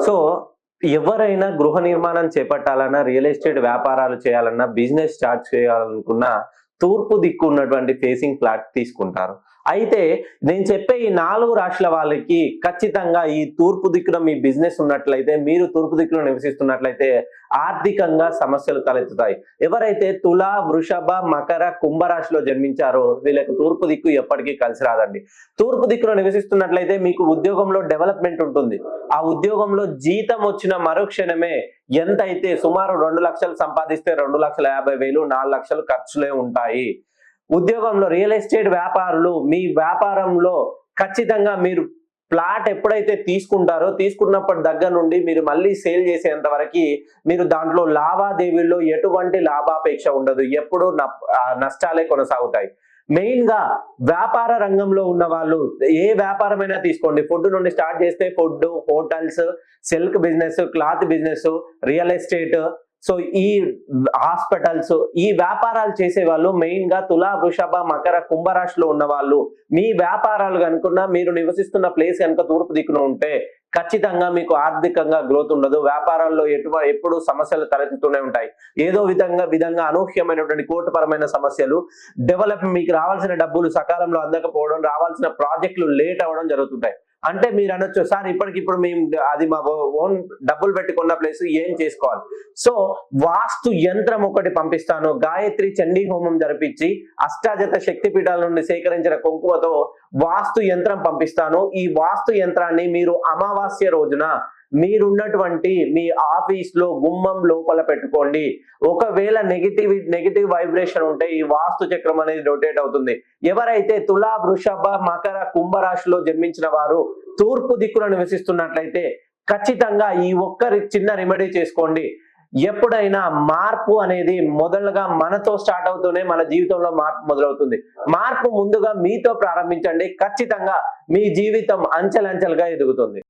So ఎవరైనా గృహ నిర్మాణం చేపట్టాలన్నా రియల్ ఎస్టేట్ వ్యాపారాలు చేయాలన్నా బిజినెస్ స్టార్ట్ చేయాలనుకున్నా తూర్పు దిక్కు ఉన్నటువంటి ఫేసింగ్ ఫ్లాట్ తీసుకుంటారు. అయితే నేను చెప్పే ఈ నాలుగు రాష్ట్రాల వాళ్ళకి ఖచ్చితంగా ఈ తూర్పు దిక్కున మీ బిజినెస్ ఉన్నట్లయితే మీరు తూర్పు దిక్కులో నివసిస్తున్నట్లయితే ఆర్థికంగా సమస్యలు తలెత్తుతాయి. ఎవరైతే తుల వృషభ మకర కుంభరాశిలో జన్మించారో వీళ్ళకి తూర్పు దిక్కు ఎప్పటికీ కలిసి రాదండి. తూర్పు దిక్కులో నివసిస్తున్నట్లయితే మీకు ఉద్యోగంలో డెవలప్మెంట్ ఉంటుంది. ఆ ఉద్యోగంలో జీతం వచ్చిన మరుక్షణమే ఎంతైతే సుమారు రెండు లక్షలు సంపాదిస్తే రెండు లక్షల యాభై వేలు నాలుగు లక్షలు ఖర్చులే ఉంటాయి. ఉద్యోగంలో రియల్ ఎస్టేట్ వ్యాపారులు మీ వ్యాపారంలో ఖచ్చితంగా మీరు ప్లాట్ ఎప్పుడైతే తీసుకుంటారో తీసుకున్నప్పటి దగ్గర నుండి మీరు మళ్ళీ సేల్ చేసేంత వరకు మీరు దాంట్లో లావాదేవీల్లో ఎటువంటి లాభాపేక్ష ఉండదు. ఎప్పుడు నష్టాలే కొనసాగుతాయి. మెయిన్గా వ్యాపార రంగంలో ఉన్న వాళ్ళు ఏ వ్యాపారమైనా తీసుకోండి. ఫుడ్ నుండి స్టార్ట్ చేస్తే food hotels silk business cloth business real estate so ఈ హాస్పిటల్స్ ఈ వ్యాపారాలు చేసే వాళ్ళు మెయిన్గా తులా వృషభ మకర కుంభరాశిలో ఉన్న వాళ్ళు మీ వ్యాపారాలు కనుకున్నా మీరు నివసిస్తున్న ప్లేస్ కనుక తూర్పు దిక్కున ఉంటే ఖచ్చితంగా మీకు ఆర్థికంగా గ్రోత్ ఉండదు. వ్యాపారాల్లో ఎటువ ఎప్పుడు సమస్యలు తలెత్తుతూనే ఉంటాయి. ఏదో విధంగా విధంగా అనూహ్యమైనటువంటి కోర్టుపరమైన సమస్యలు డెవలప్ మీకు రావాల్సిన డబ్బులు సకాలంలో అందకపోవడం రావాల్సిన ప్రాజెక్టులు లేట్ అవ్వడం జరుగుతుంటాయి. అంటే మీరు అనొచ్చు సార్ ఇప్పటికిప్పుడు మేము అది మా ఓన్ డబ్బులు పెట్టుకున్న ప్లేస్ ఏం చేసుకోవాలి? సో వాస్తు యంత్రం ఒకటి పంపిస్తాను. గాయత్రి చండీ హోమం జరిపించి అష్టాజత శక్తి పీఠాల నుండి సేకరించిన కుంకుమతో వాస్తు యంత్రం పంపిస్తాను. ఈ వాస్తు యంత్రాన్ని మీరు అమావాస్య రోజున మీరున్నటువంటి మీ ఆఫీస్లో గుమ్మం లోపల పెట్టుకోండి. ఒకవేళ నెగిటివ్ నెగిటివ్ వైబ్రేషన్ ఉంటే ఈ వాస్తు చక్రం అనేది రొటేట్ అవుతుంది. ఎవరైతే తులా వృషభ మకర కుంభరాశిలో జన్మించిన వారు తూర్పు దిక్కున నివసిస్తున్నట్లయితే ఖచ్చితంగా ఈ ఒక్క చిన్న రెమెడీ చేసుకోండి. ఎప్పుడైనా మార్పు అనేది మొదలుగా మనతో స్టార్ట్ అవుతూనే మన జీవితంలో మార్పు మొదలవుతుంది. మార్పు ముందుగా మీతో ప్రారంభించండి. ఖచ్చితంగా మీ జీవితం అంచెలంచెలుగా ఎదుగుతుంది.